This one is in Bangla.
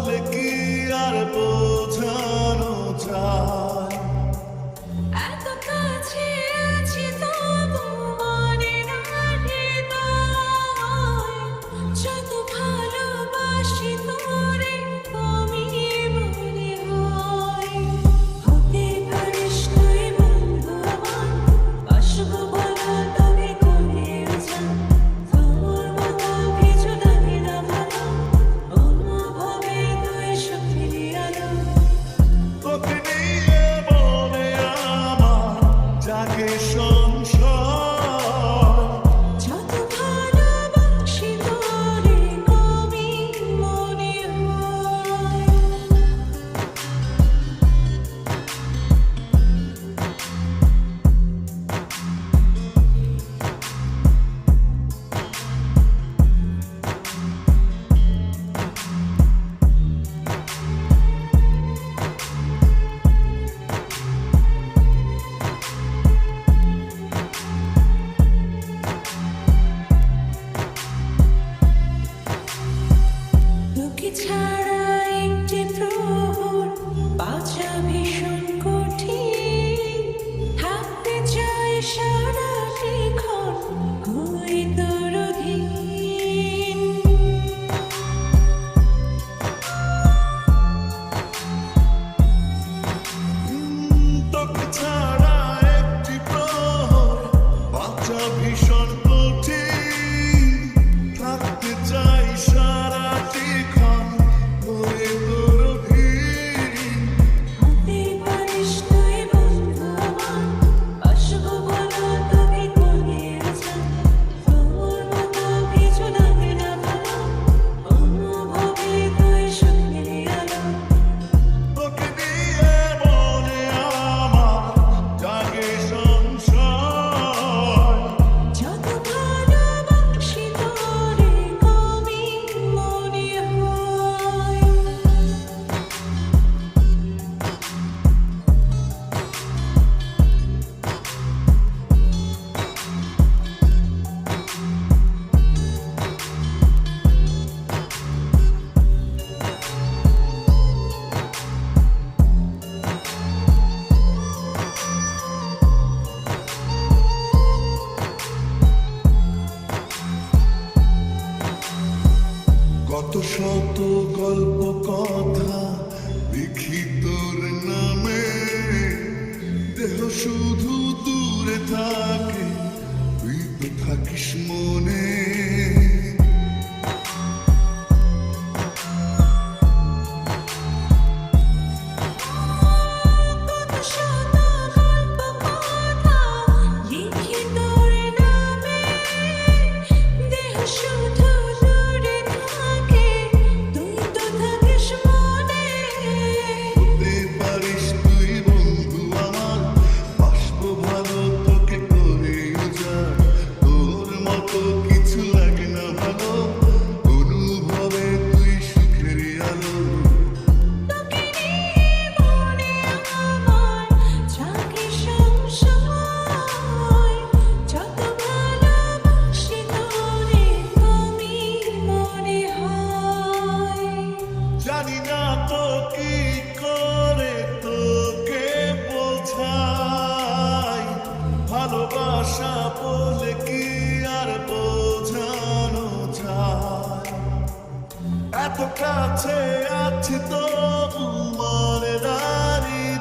বললে কি আর বল? কত শত গল্প কথা লিখিত নামে দেহ শুধু দূরে থাকে তুই তো থাকিস মনে। এত কাছে আছি তো মনে দাঁড়িয়ে